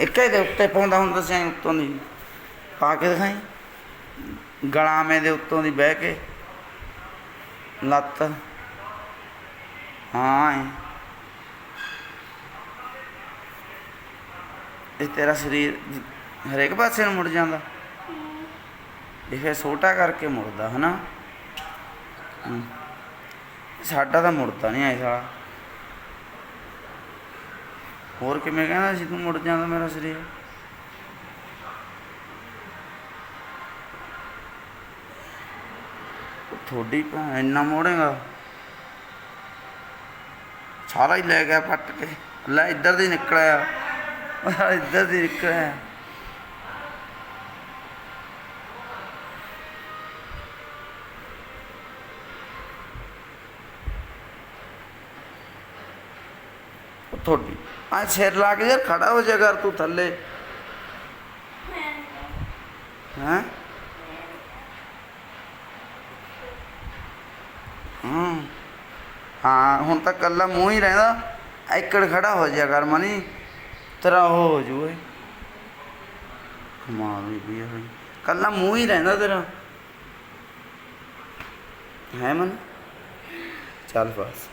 ਇੱਕੇ ਦੇ ਉੱਤੇ ਪਾਉਂਦਾ ਹੁੰਦਾ ਸੀ, ਐਂ ਉੱਤੋਂ ਦੀ ਪਾ ਕੇ ਦਿਖਾਈ। ਗਲਾਵੇਂ ਦੇ ਉੱਤੋਂ ਦੀ ਬਹਿ ਕੇ। ਲੱਤ। ਹਾਂ ਇਹ ਤੇਰਾ ਸਰੀਰ ਹਰੇਕ ਪਾਸੇ ਨੂੰ ਮੁੜ ਜਾਂਦਾ। ਇਹ ਛੋਟਾ ਕਰਕੇ ਮੁੜਦਾ, ਹਨਾ? ਸਾਡਾ ਤਾਂ ਮੁੜਦਾ ਨਹੀਂ ਐ ਸਾਲਾ। ਹੋਰ ਕਿਵੇਂ ਕਹਿੰਦਾ ਸੀ ਤੂੰ ਮੁੜ ਜਾਂਦਾ ਮੇਰਾ ਸਰੀਰ? ਉਹ ਥੋੜੀ ਭੈਣ ਇੰਨਾ ਮੋੜੇਗਾ। ਸਾਰਾ ਹੀ ਲੈ ਗਿਆ ਪੱਟ ਕੇ। ਲੈ ਇੱਧਰ ਦੀ ਨਿਕਲਿਆ। ਇੱਧਰ ਦੀ ਨਿਕਲਿਆ। ਤੁਹਾਡੀ। ਥੋੜੀ ਸਿਰ ਲਾ ਕੇ ਯਾਰ ਖੜਾ ਹੋ ਜਾ ਕਰ ਤੂੰ ਥੱਲੇ। ਹੈਂ? ਹਾਂ। ਹਾਂ, ਹੁਣ ਤਾਂ ਕੱਲਾ ਮੂੰਹ ਹੀ ਰਹਿੰਦਾ। ਐਕੜ ਖੜਾ ਹੋ ਜਾ ਕਰ ਮਨੀ। ਤੇਰਾ ਉਹ ਹੋ ਜੂਏ ਕਮਾਲ ਵੀ ਵੀ ਕੱਲਾ ਮੂੰਹ ਹੀ ਰਹਿੰਦਾ ਤੇਰਾ। ਹੈ ਮਨ? ਚੱਲ ਬਸ।